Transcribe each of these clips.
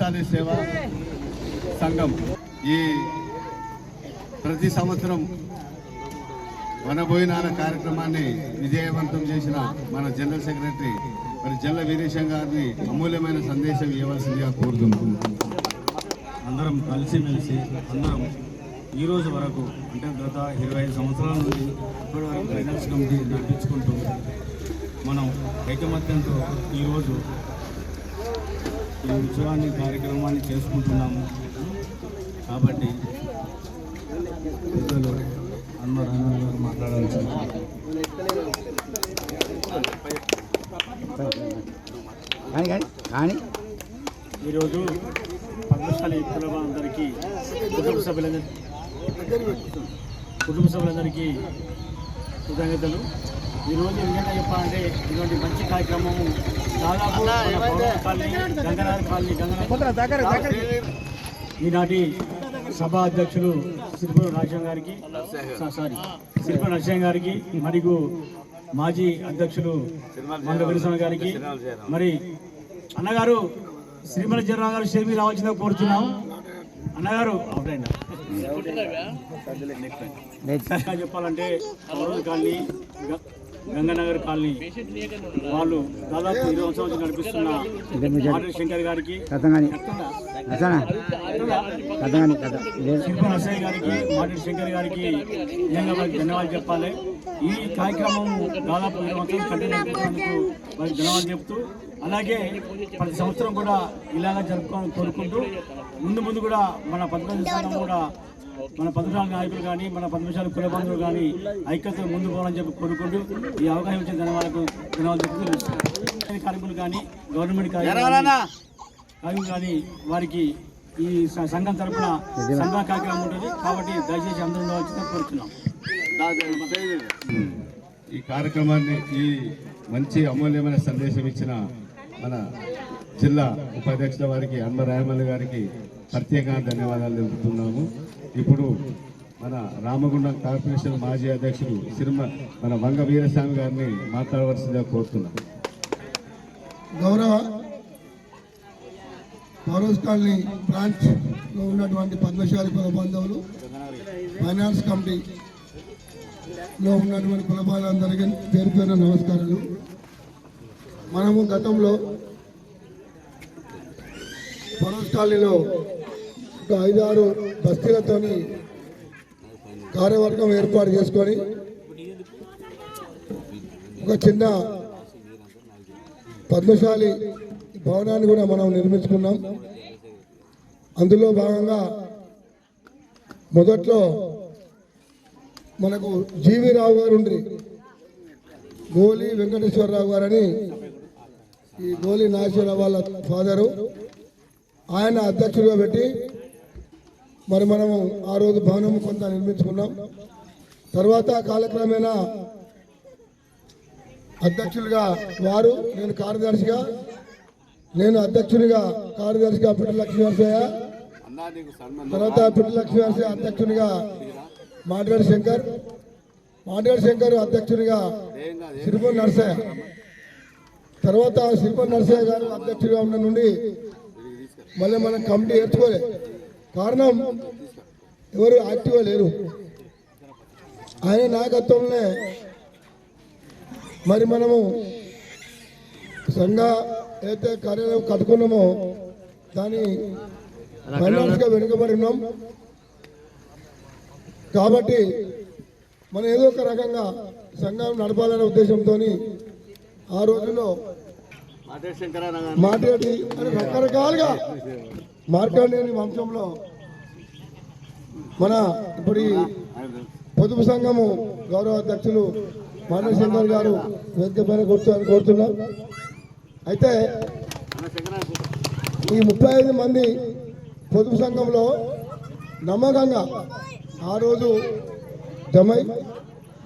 పద్మశాలి సేవ సంఘం ఈ ప్రతి సంవత్సరం వనబోయినాల కార్యక్రమాన్ని విజయవంతం చేసిన మన జనరల్ సెక్రటరీ మరి జల్ల వీరేశం గారిని అమూల్యమైన సందేశం ఇవ్వాల్సిందిగా కోరుతున్నాం. అందరం కలిసిమెలిసి అందరం ఈ రోజు వరకు అంటే గత ఇరవై ఐదు సంవత్సరాల నుండి ఇప్పటి వరకు ఫైనాన్స్ కమిటీ నడిపించుకుంటూ మనం ఐకమత్యంతో ఈరోజు ఈ ఉత్సవాన్ని కార్యక్రమాన్ని చేసుకుంటున్నాము. కాబట్టి పెద్దలు అన్న గారు మాట్లాడాల్సి కానీ కానీ కానీ ఈరోజు పద్మశాలి అందరికీ కుటుంబ సభ్యులందరి కుటుంబ సభ్యులందరికీ కృతజ్ఞతలు. ఈరోజు ఏంటంటే చెప్పాలంటే ఇటువంటి మంచి కార్యక్రమము దాదాపు కాలనీ గంగనాథ్ కాలనీ గంగనాథ్ ఈనాటి సభ అధ్యక్షులు సిరిపుర రాజశేఖర్ గారికి సారీ సిరిపుర నరసింహ గారికి మరియు మాజీ అధ్యక్షులు మంగ విరసన గారికి మరి అన్నగారు శ్రీమల జనరావు గారు షేమి రావాల్సిందిగా కోరుతున్నాం అన్నగారు చెప్పాలంటే కాలనీ గ- గంగానగర్ కాలనీ వాళ్ళు దాదాపు ఇరవై సంవత్సరాలు నడిపిస్తున్న శంకర్ గారికి శిల్ప గారికి మాటల శంకర్ గారికి ధన్యవాదాలు చెప్పాలి. ఈ కార్యక్రమం దాదాపు ఇరవై సంవత్సరాలు కంటిన్యూ నడిపిస్తున్నందుకు వారికి ధన్యవాదాలు చెప్తూ అలాగే ప్రతి సంవత్సరం కూడా ఇలాగా జరుపుకోవాలని కోరుకుంటూ ముందు ముందు కూడా మన సంఘం కూడా మన పద్మశాలి నాయకులు కానీ మన పద్మశాలి కుల బంధువులు కానీ ఐక్యత ముందు పోవాలని చెప్పి కోరుకుంటూ ఈ అవకాశం ఇచ్చిన ధన్యవాదాలకు ధన్యవాదాలు చెప్తూ. కార్మికులు కానీ గవర్నమెంట్ కార్మికులు కానీ వారికి ఈ సంఘం తరపున సంఘ కార్యక్రమం ఉంటుంది. కాబట్టి దయచేసి అందరూ ఉండవలసిందిగా కోరుతున్నాం. ఈ కార్యక్రమాన్ని ఈ మంచి అమూల్యమైన సందేశం ఇచ్చిన మన జిల్లా ఉపాధ్యక్షుల వారికి అన్న రాయమల్లి గారికి ప్రత్యేకంగా ధన్యవాదాలు తెలుపుతున్నాము. ఇప్పుడు మన రామగుండం కార్పొరేషన్ మాజీ అధ్యక్షుడు సిరిమ మన వంగ వీరస్వామి గారిని మాట్లాడవలసిందిగా కోరుతున్నాం. గౌరవ పౌరస్ కాలనీ బ్రాంచ్లో ఉన్నటువంటి పద్మశాలి కుల బాంధవులు ఫైనాన్స్ కమిటీలో ఉన్నటువంటి కుల బాంధవులందరికీ పేరు పేరు నమస్కారాలు. మనము గతంలో పౌరస్ కాలనీలో ఒక ఐదారు బస్తీలతోని కార్యవర్గం ఏర్పాటు చేసుకొని ఒక చిన్న పద్మశాలి భవనాన్ని కూడా మనం నిర్మించుకున్నాం. అందులో భాగంగా మొదట్లో మనకు జీవి రావు గారు ఉండ్రి గోలి వెంకటేశ్వరరావు గారని ఈ గోలి నాగేశ్వరరావు వాళ్ళ ఫాదరు. ఆయన అధ్యక్షుడిగా పెట్టి మరి మనము ఆ రోజు భవనం కొంత నిర్మించుకున్నాం. తర్వాత కాలక్రమేణా అధ్యక్షులుగా వారు నేను కార్యదర్శిగా నేను అధ్యక్షునిగా కార్యదర్శిగా పిట్ట లక్ష్మీ తర్వాత పిట్ట లక్ష్మీ అధ్యక్షునిగా మాట్లాడి శంకర్ మాట్లాడి శంకర్ అధ్యక్షునిగా సిరిపల్ నరసయ్య. తర్వాత సిరిపల్ నరసయ్య గారు అధ్యక్షుడిగా ఉన్న నుండి మళ్ళీ మనం కమిటీ ఏర్చుకోలేదు కారణం ఎవరు యాక్టివ్గా లేరు. ఆయన నాయకత్వంలోనే మరి మనము సంఘ ఏదైతే కార్యాలయం కట్టుకున్నామో దాన్ని ఫైనాన్స్గా వెనుకబడి ఉన్నాం. కాబట్టి మనం ఏదో ఒక రకంగా సంఘం నడపాలనే ఉద్దేశంతో ఆ రోజుల్లో మాట్లాడి రకరకాలుగా మార్కండేయుని వంశంలో మన ఇప్పుడు పొదుపు సంఘము గౌరవ అధ్యక్షులు మానవ శంకర్ గారు వేదిక పైన కూర్చోని కోరుతున్నాం. అయితే ఈ ముప్పై ఐదు మంది పొదుపు సంఘంలో నమ్మకంగా ఆ రోజు జమై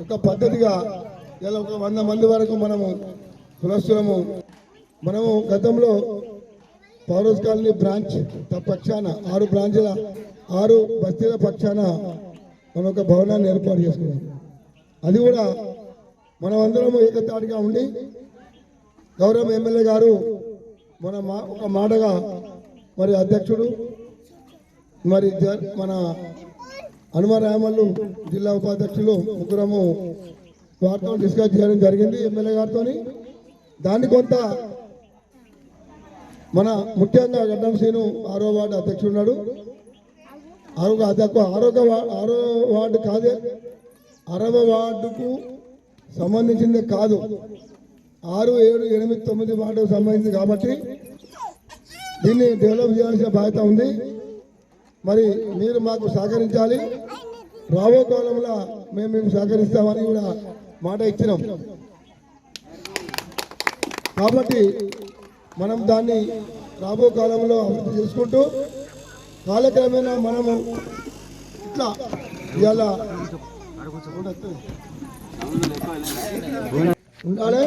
ఒక పద్ధతిగా ఇలా ఒక వంద మంది వరకు మనము కులస్తులము. మనము గతంలో పౌరస్ కాలనీ బ్రాంచ్ త- పక్షాన ఆరు బ్రాంచ్ల ఆరు బస్తీల పక్షాన మన ఒక భవనాన్ని ఏర్పాటు చేసుకున్నాం. అది కూడా మనమందరము అందరం ఏకతాటిగా ఉండి గౌరవ ఎమ్మెల్యే గారు మన మా ఒక మాటగా మరి అధ్యక్షుడు మరి జ- మన హనుమరామల్లు జిల్లా ఉపాధ్యక్షులు ముగ్గురము వార్తను డిస్కస్ చేయడం జరిగింది ఎమ్మెల్యే గారితో దాన్ని కొంత మన ముఖ్యంగా గడ్డం శ్రీను ఆరో వార్డు అధ్యక్షుడు ఉన్నాడు. ఆరోగ్య అధ్యక్ష ఆరోగ్య ఆరో వార్డు కాదే అరవ వార్డుకు సంబంధించింది కాదు. ఆరు ఏడు ఎనిమిది తొమ్మిది వార్డుకు సంబంధించింది కాబట్టి దీన్ని డెవలప్ చేయాల్సిన బాధ్యత ఉంది. మరి మీరు మాకు సహకరించాలి. రాబో కాలంలో మేము మేము సహకరిస్తామని కూడా మాట ఇచ్చినాం. కాబట్టి మనం దాన్ని రాబో కాలంలో అభివృద్ధి చేసుకుంటూ కాలక్రమేణా మనము ఇట్లా ఇవాళ ఉండాలి?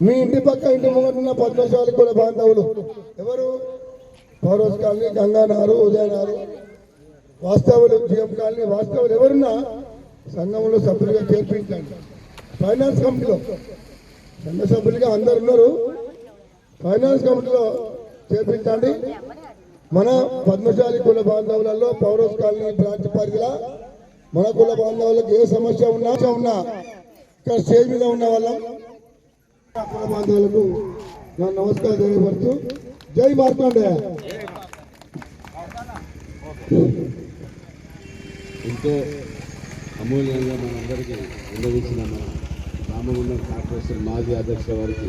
మీ ఇంటి పక్క ఇంటి ముంగట ఉన్న పద్మశాలి కుల బాంధవులు. ఎవరు? పౌరోస్ కాలనీ గంగానారు ఉదయనారు వాస్తవులు జిఎం కాలనీ వాస్తవులు ఎవరున్నా సంఘంలో సభ్యులుగా చేర్పించండి. ఫైనాన్స్ కమిటీలో సంఘ సభ్యులుగా అందరు ఉన్నారు. ఫైనాన్స్ కమిటీలో చేర్పించండి. మన పద్మశాలి కుల బాంధవులలో పౌరోస్ కాలనీ బ్రాంచ్ పరిధిలో మన కుల బాంధవులకు ఏ సమస్య ఉన్నా ఉన్నా ఇక్కడ స్టేజ్ మీద ఉన్న వాళ్ళం. కుల బాంధవులకు నా నమస్కారం తెలియపరుస్తూ జై మార్కండే ఎంతో అమూల్యంగా మనందరికీ అందవించిన మన రామగుండం కార్పొరేషన్ మాజీ అధ్యక్ష వారికి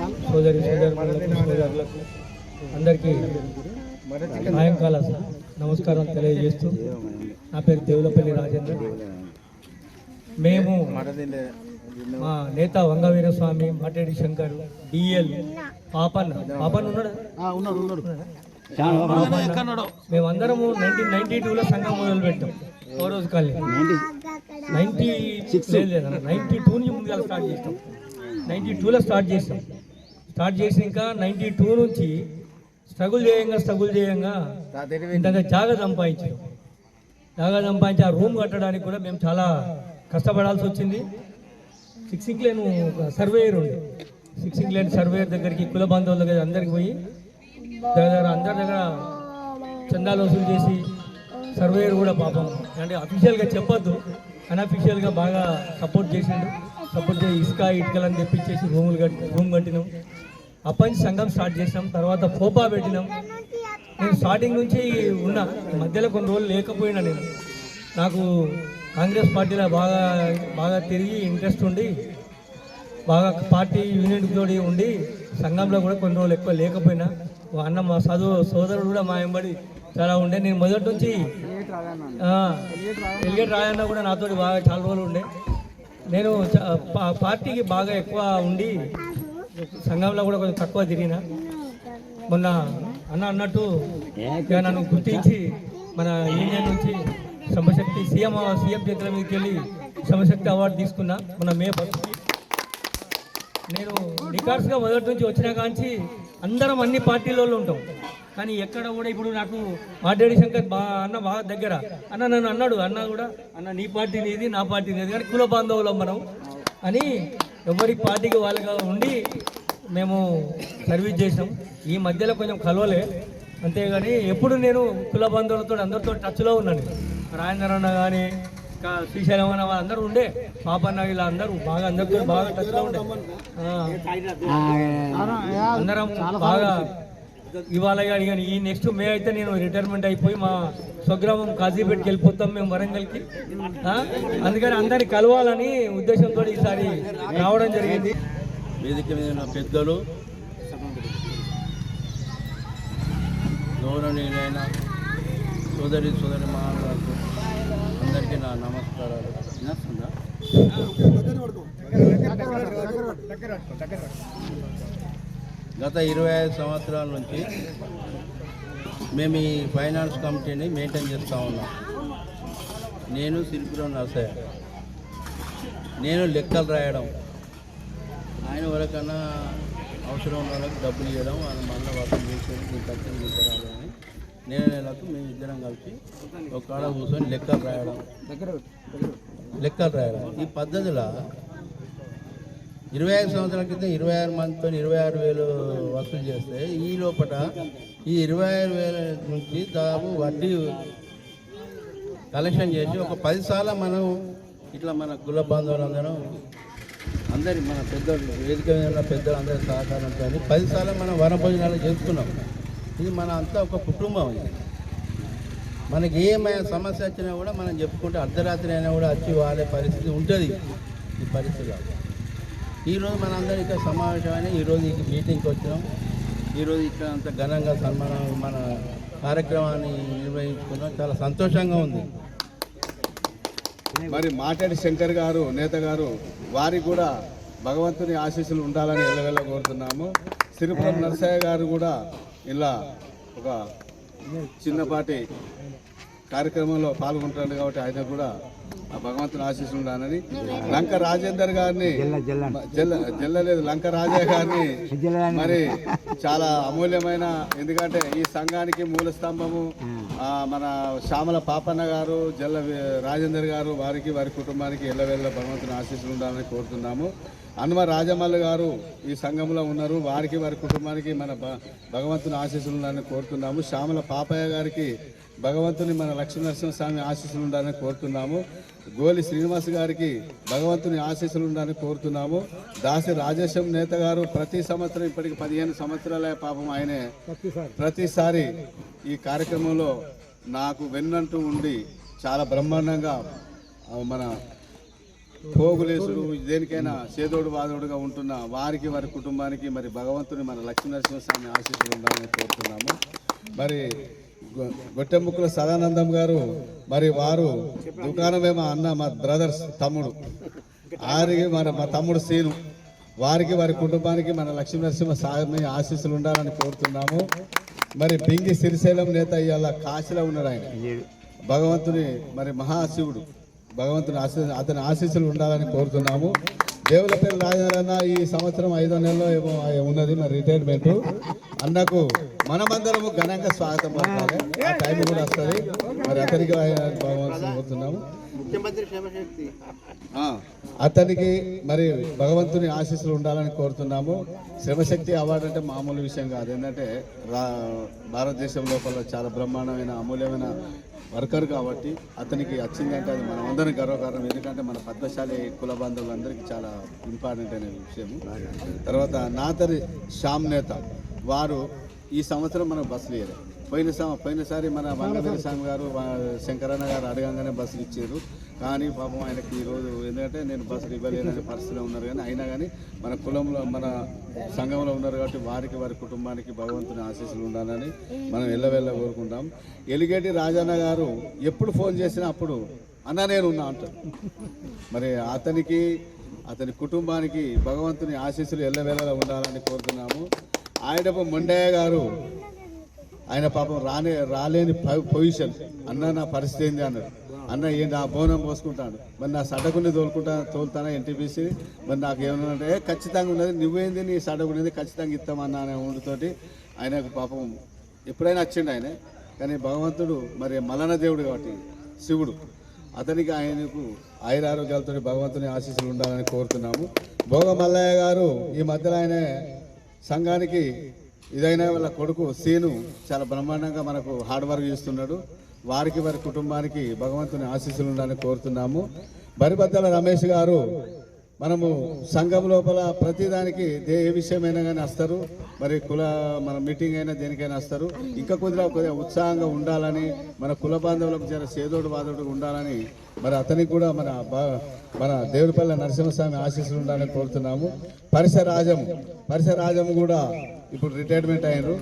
సోదరి సోదరులకు అందరికీ సాయంకాల నమస్కారం తెలియజేస్తూ నా పేరు దేవులపల్లి రాజేంద్ర. మేము మా నేత వంగవీర స్వామి మాటేడి శంకర్ డిఎల్ పాపన్. పాపన్ ఉన్నాడు? మేమందరము నైన్టీన్ నైన్టీ టూలో సంఘం మొదలు పెట్టాం ఓ రోజు colony ninety six. Ninety two నుంచి ముందుగా స్టార్ట్ చేస్తాం. నైన్టీ టూలో స్టార్ట్ చేసాం స్టార్ట్ చేసి ఇంకా నైన్టీ టూ నుంచి స్ట్రగుల్ చేయంగా స్ట్రగుల్ చేయంగా ఇంతగా జాగా సంపాదించాం జాగా సంపాదించి ఆ రూమ్ కట్టడానికి కూడా మేము చాలా కష్టపడాల్సి వచ్చింది. సిక్సింగ్ లేన్ సర్వేయర్ ఉండే. సిక్సింగ్ లేన్ సర్వేయర్ దగ్గరికి కుల బాంధవుల దగ్గర అందరికి పోయి దగ్గర అందరి దగ్గర చందాలు వసూలు చేసి సర్వేయర్ కూడా పాపం. అంటే అఫీషియల్గా చెప్పొద్దు. అన్అఫీషియల్గా బాగా సపోర్ట్ చేసిండు. సపోర్ట్ చేసి ఇసుక ఇటుకలను తెప్పించేసి రూములు కట్టి రూమ్ కట్టినాం. అప్పటి నుంచి సంఘం స్టార్ట్ చేసినాం తర్వాత ఫోపా పెట్టినాం. నేను స్టార్టింగ్ నుంచి ఉన్నా మధ్యలో కొన్ని రోజులు లేకపోయినా నేను. నాకు కాంగ్రెస్ పార్టీలో బాగా బాగా తిరిగి ఇంట్రెస్ట్ ఉండి బాగా పార్టీ యూనిట్ తోటి ఉండి సంఘంలో కూడా కొన్ని రోజులు ఎక్కువ లేకపోయినా అన్న మా చదువు సోదరుడు కూడా మా ఎంబడి చాలా ఉండే. నేను మొదటి నుంచి ఎలిగేట్ రాయన్న కూడా నాతో బాగా చాలా రోజులు ఉండే. నేను పార్టీకి బాగా ఎక్కువ ఉండి సంఘంలో కూడా కొంచెం తక్కువ తిరిగిన. మొన్న అన్న అన్నట్టు ఇక నన్ను గుర్తించి మన యూనియన్ నుంచి శ్రమశక్తి సీఎం సీఎం చేతుల మీదకి వెళ్ళి శ్రమశక్తి అవార్డు తీసుకున్నా. మన మే నేను రికార్డ్స్గా మొదటి నుంచి వచ్చినా కాంచి అందరం అన్ని పార్టీలలో ఉంటాం. కానీ ఎక్కడ కూడా ఇప్పుడు నాకు మాట్లాడి శంకర్ బా అన్న బాగా దగ్గర. అన్న నన్ను అన్నాడు అన్న కూడా అన్న నీ పార్టీ నీది నా పార్టీ నీది కానీ కుల బాంధవులం మనం. అని ఎవరి పార్టీకి వాళ్ళగా ఉండి మేము సర్వీస్ చేసాం ఈ మధ్యలో కొంచెం కలవలే. అంతేగాని ఎప్పుడు నేను కుల బంధువులతో అందరితో టచ్లో ఉన్నాను. రాజేంద్రన్న కానీ ఇంకా శ్రీశైలం అన్న వాళ్ళు అందరూ ఉండే. పాపన్న ఇలా అందరూ బాగా అందరితో బాగా టచ్లో ఉండే. అందరం బాగా ఇవాళ కానీ కానీ ఈ నెక్స్ట్ మే అయితే నేను రిటైర్మెంట్ అయిపోయి మా స్వగ్రామం కాజీపేటకి వెళ్ళిపోతాం మేము వరంగల్కి. అందుకని అందరిని కలవాలని ఉద్దేశంతో ఈసారి రావడం జరిగింది. వేదిక మీద పెద్దలు గౌరవనీయులైన సోదరి సోదరి మహారాజు అందరికీ నా నమస్కారాలు. వినస్తుందా? గత ఇరవై ఐదు సంవత్సరాల నుంచి మేము ఈ ఫైనాన్స్ కమిటీని మెయింటైన్ చేస్తూ ఉన్నాం. నేను సిరిపురం నరసయ్య. నేను లెక్కలు రాయడం ఆయన వరకన్నా అవసరం ఉన్న వాళ్ళకి డబ్బులు ఇవ్వడం వాళ్ళ మళ్ళీ వర్షం చేసేది మీకు ఖర్చులు అని నేను నెలకు మేము ఇద్దరం కలిసి ఒక కాడ కూర్చొని లెక్కలు రాయడం. లెక్కలు రాయడం. ఈ పద్ధతిలో ఇరవై ఐదు సంవత్సరాల క్రితం ఇరవై ఆరు మందితో ఇరవై ఆరు వేలు వసూలు చేస్తే ఈ లోపల ఈ ఇరవై ఆరు వేల నుంచి దాదాపు వడ్డీ కలెక్షన్ చేసి ఒక పది సార్లు మనం ఇట్లా మన కుల బంధువులందరం అందరి మన పెద్దోళ్ళు వేదిక మీద ఉన్న పెద్దలు అందరి సహకారంతో పది సార్లు మనం వనభోజనాలు చేసుకున్నాం. ఇది మన అంతా ఒక కుటుంబం ఇది. మనకి ఏమైనా సమస్య వచ్చినా కూడా మనం చెప్పుకుంటే అర్ధరాత్రి అయినా కూడా వచ్చి వాడే పరిస్థితి ఉంటుంది ఈ పరిస్థితిలో. ఈరోజు మన ఇక్కడ సమావేశమైన ఈరోజు ఈ మీటింగ్కి వచ్చినాం. ఈరోజు ఇక్కడ అంత ఘనంగా సన్మానం మన కార్యక్రమాన్ని నిర్వహించుకున్నాం చాలా సంతోషంగా ఉంది. మరి మాట్లాడి శంకర్ గారు నేత గారు వారికి కూడా భగవంతుని ఆశీస్సులు ఉండాలని ఎల్లవెల్ల కోరుతున్నాము. సిరిపురం నరసయ్య గారు కూడా ఇలా ఒక చిన్నపాటి కార్యక్రమంలో పాల్గొంటాడు కాబట్టి ఆయన కూడా ఆ భగవంతుని ఆశీస్సులు ఉండాలని. లంక రాజేందర్ గారిని జిల్లా జల్లలేదు లంక రాజా గారిని మరి చాలా అమూల్యమైన ఎందుకంటే ఈ సంఘానికి మూల స్తంభము. మన శ్యామల పాపన్న గారు జల్ల రాజేందర్ గారు వారికి వారి కుటుంబానికి ఎల్లవెల్ల భగవంతుని ఆశీస్సులు ఉండాలని కోరుతున్నాము. హనుమ రాజమల్ల గారు ఈ సంఘంలో ఉన్నారు వారికి వారి కుటుంబానికి మన భగవంతుని ఆశీస్సులు ఉండాలని కోరుతున్నాము. శ్యామల పాపయ్య గారికి భగవంతుని మన లక్ష్మీనరసింహ స్వామి ఆశీస్సులు ఉండాలని కోరుతున్నాము. గోలి శ్రీనివాస్ గారికి భగవంతుని ఆశీస్సులు ఉండాలని కోరుతున్నాము. దాసి రాజేశం నేత గారు ప్రతి సంవత్సరం ఇప్పటికి పదిహేను సంవత్సరాల పాపం ఆయనే. ప్రతిసారి. ఈ కార్యక్రమంలో నాకు వెన్నంటూ ఉండి చాలా బ్రహ్మాండంగా మన పోగులేసుడు దేనికైనా చేదోడు వాదోడుగా ఉంటున్న వారికి వారి కుటుంబానికి మరి భగవంతుని మన లక్ష్మీనరసింహస్వామి ఆశీస్సులు ఉండాలని కోరుతున్నాము. మరి గొట్టెముక్కుల సదానందం గారు మరి వారు దుకాణమే మా అన్న మా బ్రదర్స్ తమ్ముడు. వారికి మన మా తమ్ముడు సీను. వారికి వారి కుటుంబానికి మన లక్ష్మీనరసింహ స్వామి ఆశీస్సులు ఉండాలని కోరుతున్నాము. మరి బింగి సిరిశైలం నేత ఇవాళ కాశీలో ఉన్నాడు ఆయన. భగవంతుని మరి మహాశివుడు. భగవంతుని ఆశీ అతని ఆశీస్సులు ఉండాలని కోరుతున్నాము. దేవులపల్లి రాజారన్న ఈ సంవత్సరం ఐదో నెలలో ఏమో ఉన్నది మరి రిటైర్మెంట్. అన్నకు మనమందరము ఘనంగా స్వాగతం పలకాలి. ఆ టైం కూడా వస్తుంది. మరి అతనికి కోరుతున్నాము. అతనికి మరి భగవంతుని ఆశీస్సులు ఉండాలని కోరుతున్నాము. శ్రమశక్తి అవార్డు అంటే మామూలు విషయం కాదు. ఏంటంటే భారతదేశం లోపల చాలా బ్రహ్మాండమైన అమూల్యమైన వర్కర్ కాబట్టి అతనికి వచ్చిందంటే అది మనం అందరం గర్వకారణం. ఎందుకంటే మన పద్మశాలి కుల బాంధవులందరికీ చాలా ఇంపార్టెంట్ అనే విషయం తర్వాత నాతరి శ్యామ్ నేత. వారు ఈ సంవత్సరం మనకు బస్సులు ఇయ్యరు పోయిన సం పోయినసారి మన వంగవీర స్వామి గారు శంకరన్న గారు అడగంగానే బస్సులు ఇచ్చారు. కానీ పాపం ఆయనకి ఈరోజు ఎందుకంటే నేను బస్సులు ఇవ్వలేననే పరిస్థితిలో ఉన్నారు కానీ అయినా కానీ మన కులంలో మన సంఘంలో ఉన్నారు కాబట్టి వారికి వారి కుటుంబానికి భగవంతుని ఆశీస్సులు ఉండాలని మనం ఎల్లవెల్ల కోరుకుంటాం. ఎలిగేటి రాజన్న గారు ఎప్పుడు ఫోన్ చేసినా అప్పుడు అన్న నేను ఉన్నా అంటారు. మరి అతనికి అతని కుటుంబానికి భగవంతుని ఆశీస్సులు ఎల్లవేళలా ఉండాలని కోరుతున్నాము. ఆయనపు మొండయ్య గారు ఆయన పాపం రానే రాలేని పొజిషన్. అన్న నా పరిస్థితి ఏంది అన్నాడు. అన్న ఏంటి నా బోనం పోసుకుంటాను మరి నా సడకుని తోలుకుంటా తోలుతానా ఎన్టీపీసీ? మరి నాకు ఏమన్నా అంటే "ఏ, ఖచ్చితంగా ఉన్నది నువ్వేంది నీ సడకునేది ఖచ్చితంగా ఇస్తామన్నా అనే ఉండితోటి ఆయనకు పాపం ఎప్పుడైనా వచ్చిండు ఆయన. కానీ భగవంతుడు మరి మలన దేవుడు కాబట్టి శివుడు. అతనికి ఆయనకు ఆయురారోగ్యాలతో భగవంతుని ఆశీస్సులు ఉండాలని కోరుతున్నాము. భోగ మల్లయ్య గారు ఈ మధ్యలో ఆయన సంఘానికి ఇదైనా వాళ్ళ కొడుకు సీను చాలా బ్రహ్మాండంగా మనకు హార్డ్ వర్క్ చేస్తున్నాడు. వారికి వారి కుటుంబానికి భగవంతుని ఆశీస్సులు ఉండాలని కోరుతున్నాము. బరిబద్దల రమేష్ గారు మనము సంఘం లోపల ప్రతిదానికి దే ఏ విషయమైనా కానీ వస్తారు. మరి కుల మన మీటింగ్ అయినా దేనికైనా వస్తారు. ఇంకా కొద్దిగా కొద్దిగా ఉత్సాహంగా ఉండాలని మన కుల బాంధవులకు జర సేదోడు బాధోడు ఉండాలని మరి అతనికి కూడా మన మన దేవుడిపల్లి నరసింహస్వామి ఆశీస్సులు ఉండాలని కోరుతున్నాము. పరిసరాజం పరిసరాజం కూడా ఇప్పుడు రిటైర్మెంట్ అయ్యారు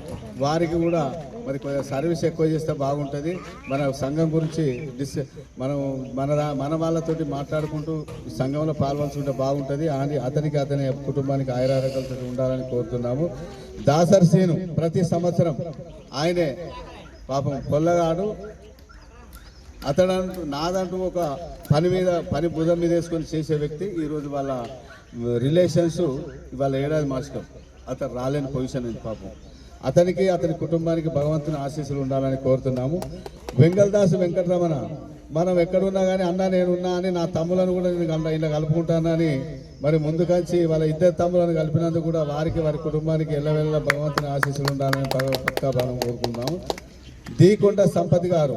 వారికి కూడా మరి కొద్దిగా సర్వీస్ ఎక్కువ చేస్తే బాగుంటుంది. మన సంఘం గురించి డిస్ మనం మన మన వాళ్ళతోటి మాట్లాడుకుంటూ సంఘంలో పాల్గొంచుకుంటే బాగుంటుంది. అని అతనికి అతని కుటుంబానికి ఆయురారోగ్యాలతో ఉండాలని కోరుతున్నాము. దాసర్ సీను ప్రతి సంవత్సరం ఆయనే పాపం కొల్లగాడు. అతడంటూ నాదంటూ ఒక పని మీద పని బుధం మీద వేసుకొని చేసే వ్యక్తి. ఈరోజు వాళ్ళ రిలేషన్స్ ఇవాళ ఏడాది మార్చడం అతను రాలేని పొజిషన్ ఉంది పాపం. అతనికి అతని కుటుంబానికి భగవంతుని ఆశీస్సులు ఉండాలని కోరుతున్నాము. వెంగళదాసు వెంకటరమణ మనం ఎక్కడున్నా కానీ అన్న నేనున్నా అని నా తమ్ములను కూడా నేను కల- ఇలా కలుపుకుంటానని మరి ముందుకొచ్చి వాళ్ళ ఇద్దరు తమ్ములను కలిపినందుకు కూడా వారికి వారి కుటుంబానికి ఎల్లవెల్ల భగవంతుని ఆశీస్సులు ఉండాలని పక్కా మనం కోరుకుంటున్నాము. దీకొండ సంపతి గారు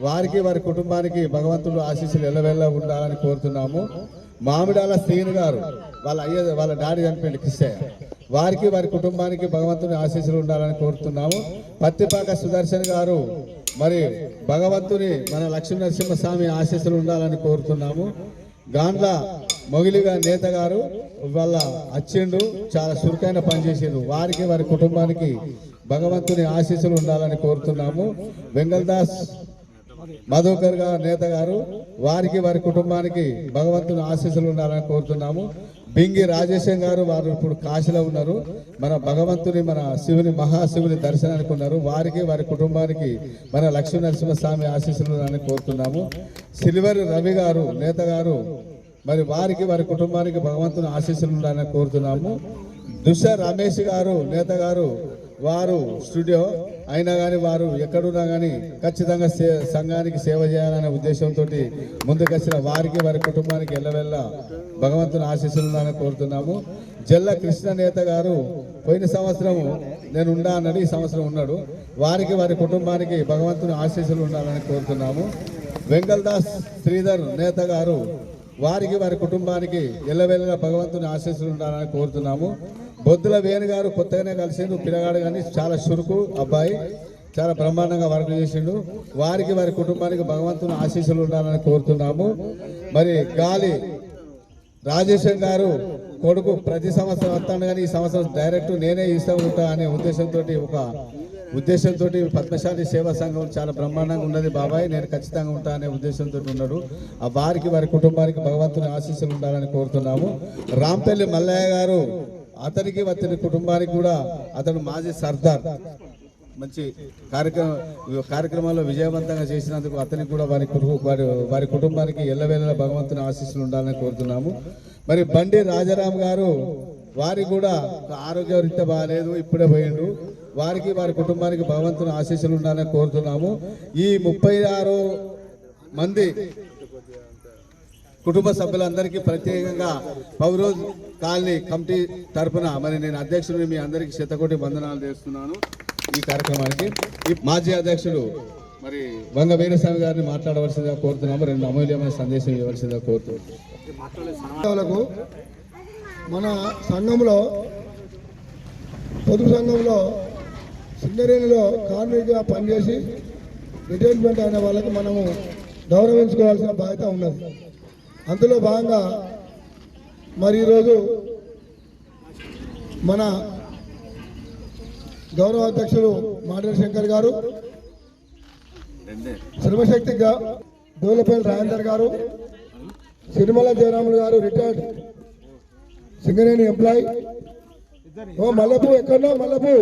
వారికి వారి కుటుంబానికి భగవంతుడు ఆశీస్సులు ఎల్లవెల్ల ఉండాలని కోరుతున్నాము. మామిడాల శ్రీను గారు వాళ్ళ అయ్య వాళ్ళ డాడీ చనిపోయింది కిస్సయ్య. వారికి వారి కుటుంబానికి భగవంతుని ఆశీస్సులు ఉండాలని కోరుతున్నాము. పత్తిపాక సుదర్శన్ గారు మరి భగవంతుని మన లక్ష్మీ నరసింహస్వామి ఆశీస్సులు ఉండాలని కోరుతున్నాము. గాండ్ల మొగిలిగా నేత గారు వాళ్ళ అచ్చిండు చాలా చురుకైన పని చేసిండు. వారికి వారి కుటుంబానికి భగవంతుని ఆశీస్సులు ఉండాలని కోరుతున్నాము. వెంగల్దాస్ మధుకర్ గారు నేత గారు వారికి వారి కుటుంబానికి భగవంతుని ఆశీస్సులు ఉండాలని కోరుతున్నాము. పింగి రాజేశం గారు వారు ఇప్పుడు కాశీలో ఉన్నారు. మన భగవంతుని మన శివుని మహాశివుని దర్శనానికి ఉన్నారు. వారికి వారి కుటుంబానికి మన లక్ష్మీ నరసింహస్వామి ఆశీస్సులు ఉండాలని కోరుతున్నాము. సిల్వర్ రవి గారు నేత గారు మరి వారికి వారి కుటుంబానికి భగవంతుని ఆశీస్సులు ఉండాలని కోరుతున్నాము. దుష రమేష్ గారు నేత గారు వారు స్టూడియో అయినా కానీ వారు ఎక్కడున్నా కానీ ఖచ్చితంగా సే సంఘానికి సేవ చేయాలనే ఉద్దేశంతో ముందుకొచ్చిన వారికి వారి కుటుంబానికి ఎల్లవెల్ల భగవంతుని ఆశీస్సులు కోరుతున్నాము. జల్ల కృష్ణ నేత గారు పోయిన సంవత్సరం నేను ఉండా అన్నాడు ఈ సంవత్సరం ఉన్నాడు. వారికి వారి కుటుంబానికి భగవంతుని ఆశీస్సులు ఉండాలని కోరుతున్నాము. వెంగళదాస్ శ్రీధర్ నేత గారు వారికి వారి కుటుంబానికి ఎల్లవెల్ల భగవంతుని ఆశీస్సులు ఉండాలని కోరుతున్నాము. బొద్దుల వేణు గారు కొత్తగానే కలిసిండు. పిల్లగాడు కానీ చాలా చురుకు అబ్బాయి. చాలా బ్రహ్మాండంగా వర్క్ చేసిండు. వారికి వారి కుటుంబానికి భగవంతుని ఆశీస్సులు ఉండాలని కోరుతున్నాము. మరి గాలి రాజేశం గారు కొడుకు ప్రతి సంవత్సరం వస్తాను కానీ ఈ సంవత్సరం డైరెక్ట్ నేనే ఇస్తా ఉంటా అనే ఉద్దేశంతో ఒక ఉద్దేశంతో పద్మశాలి సేవా సంఘం చాలా బ్రహ్మాండంగా ఉన్నది బాబాయ్. నేను ఖచ్చితంగా ఉంటా అనే ఉద్దేశంతో ఉన్నాడు. ఆ వారికి వారి కుటుంబానికి భగవంతుని ఆశీస్సులు ఉండాలని కోరుతున్నాము. రాంపల్లి మల్లయ్య గారు అతనికి అతని కుటుంబానికి కూడా అతను మాజీ సర్దార్. మంచి కార్యక్రమం కార్యక్రమాల్లో విజయవంతంగా చేసినందుకు అతనికి కూడా వారి వారి వారి కుటుంబానికి ఎల్లవేళ భగవంతుని ఆశీస్సులు ఉండాలని కోరుతున్నాము. మరి బండి రాజారాం గారు వారికి కూడా ఆరోగ్య రీత్యా బాగాలేదు ఇప్పుడే పోయిండు. వారికి వారి కుటుంబానికి భగవంతుని ఆశీస్సులు ఉండాలని కోరుతున్నాము. ఈ ముప్పై ఆరు మంది కుటుంబ సభ్యులందరికీ ప్రత్యేకంగా పౌరోజ్ కాలనీ కమిటీ తరపున మరి నేను అధ్యక్షుడిని మీ అందరికీ శతకోటి వందనాలు చేస్తున్నాను ఈ కార్యక్రమానికి. ఈ మాజీ అధ్యక్షుడు మరి వంగ వీరస్వామి గారిని మాట్లాడవలసిందిగా కోరుతున్నాము. రెండు అమూల్యమైన సందేశం ఇవ్వవలసిందిగా కోరుతున్నాము. మన సంఘంలో పొదుపు సంఘంలో సింగరేణిలో కార్మికుగా పనిచేసి రిటైర్మెంట్ అయిన వాళ్ళకి మనము గౌరవించుకోవాల్సిన బాధ్యత ఉన్నది. అందులో భాగంగా మరి ఈరోజు మన గౌరవ అధ్యక్షులు మాటల శంకర్ గారు శ్రమశక్తి డోలపల్లి రాజేందర్ గారు సిరిమల జయరాములు గారు రిటైర్డ్ సింగరేణి ఎంప్లాయ్. ఓ మల్లపు ఎక్కడో మల్లపు?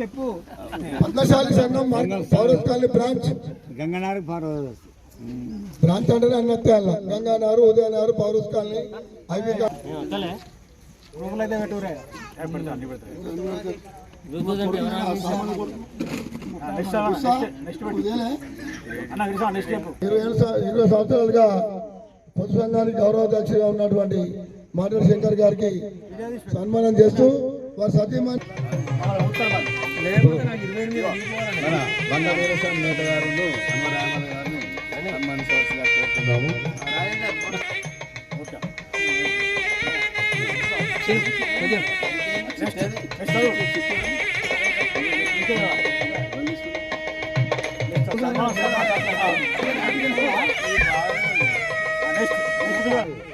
చెప్పు. పద్మశాలి సంఘం పౌరస్ కాలనీ బ్రాంచ్. గంగనారు ఫారోజ్ బ్రాంచ్ అంటే అన్నత్తే అన్న గంగానారు ఉదయనారు పౌరస్ కాలనీ ఇదేలే. ఇరవై సంవత్సరాలుగా పొదుపు సంఘానికి గౌరవాధ్యక్షుడిగా ఉన్నటువంటి మాటల శంకర్ గారికి సన్మానం చేస్తూ వారి సతీమణి గారు అమ్మరామన్ కోరుతున్నాము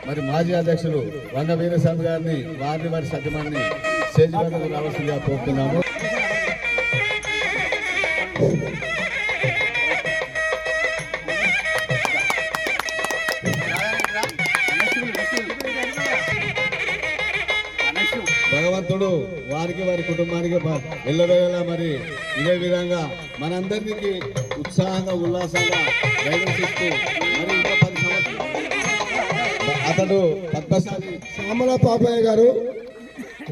మరి మాజీ అధ్యక్షులు వంగ వీరస్వామి గారిని వారిని వారి సత్యమాన్ని స్టేజ్ మీదకు రావాల్సిందిగా కోరుతున్నాము. భగవంతుడు వారికి వారి కుటుంబానికి బ- మరి? ఇదే విధంగా మనందరికీ ఉత్సాహంగా ఉల్లాసంగా గైడెన్స్ ఇస్తూ మరి ఇంకా పది అతడు పద్మశాలి శ్యామల పాపయ్య గారు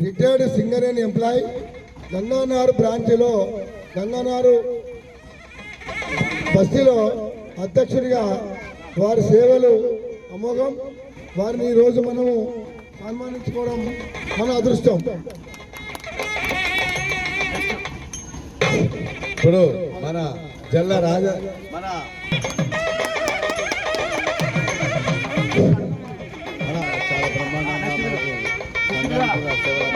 రిటైర్డ్ సింగరేణి ఎంప్లాయ్ గంగానారు బ్రాంచ్లో గంగానారు బస్తీలో అధ్యక్షుడిగా వారి సేవలు అమోఘం. వారిని ఈరోజు మనము సన్మానించుకోవడం మన అదృష్టం. ఇప్పుడు మన జల్ల రాజ మన మన చాలా బ్రహ్మాండంగా మనకు సంఘానికి కూడా సేవలు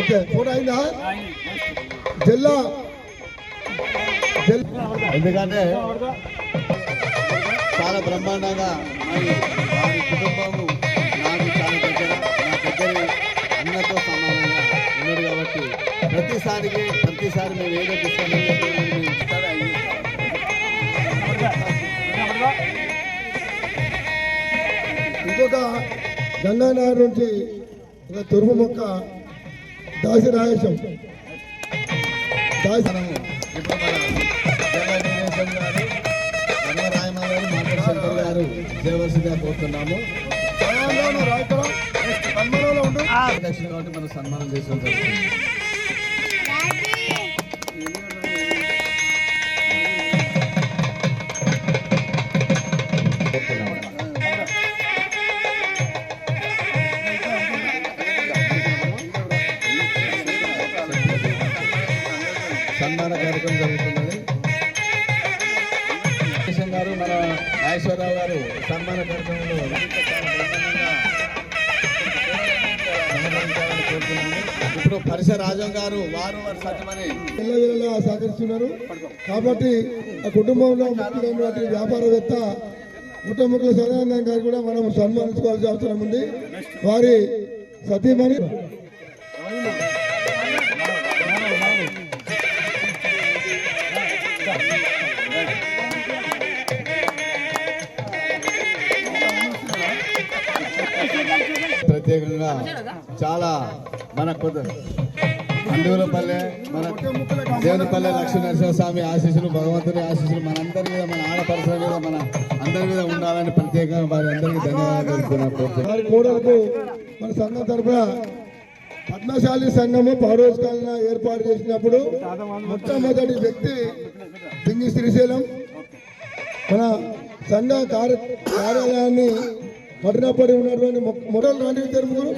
ఓకే ఫోటో అయిందా? జిల్లా జిల్లా ఎందుకంటే చాలా బ్రహ్మాండంగా మరి వారి కుటుంబము నాకు చాలా దగ్గర నా దగ్గర అన్నతో సమానంగా ఉన్నారు కాబట్టి ప్రతిసారికి ప్రతిసారి మేము ఏదో తీసుకొని ఇంకొక గంగానగర్ నుంచి ఒక తురుము మొక్క దాసి రాయేశం. దాసి ఇప్పుడు మన చేయవలసిందిగా కోరుతున్నాము. తెలంగాణ దక్షిణ కాబట్టి మనం సన్మానం చేసిన పరిస రాజం గారు వారు సత్యమని. సహకరిస్తున్నారు. కాబట్టి ఆ కుటుంబంలో ముఖ్యమైనటువంటి వ్యాపారవేత్త కుటుంబకుల సదానందం గారు కూడా మనం సన్మానించుకోవాల్సిన అవసరం ఉంది. వారి సతీమణి ప్రత్యేకంగా చాలా మన కొత్త అందులపల్లె మన దేవునిపల్లె లక్ష్మీ నరసింహస్వామి ఆశీస్సులు భగవంతుని ఆశీస్సులు మనందరి మీద మన ఆడపరుసల మీద మన అందరి మీద ఉండాలని ప్రత్యేకంగా వారి అందరికీ ధన్యవాదాలు కోడలకు మన సంఘం తరఫున పద్మశాలి సంఘము పౌరోస్కాలన ఏర్పాటు చేసినప్పుడు మొట్టమొదటి వ్యక్తి పింగి శ్రీశైలం. మన సంఘ కార్య కార్యాలయాన్ని పడినప్పటి ఉన్నటువంటి మొదలు రాండి తెరుములు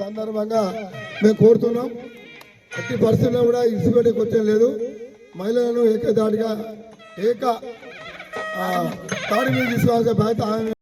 సందర్భంగా మేము కోరుతున్నాం. ఎట్టి పరిస్థితుల్లో కూడా వచ్చేది లేదు. మహిళలను ఏకదాటిగా ఏక ఆ, తాడి మీద తీసుకోవాల్సిన బాధ్యత ఆమె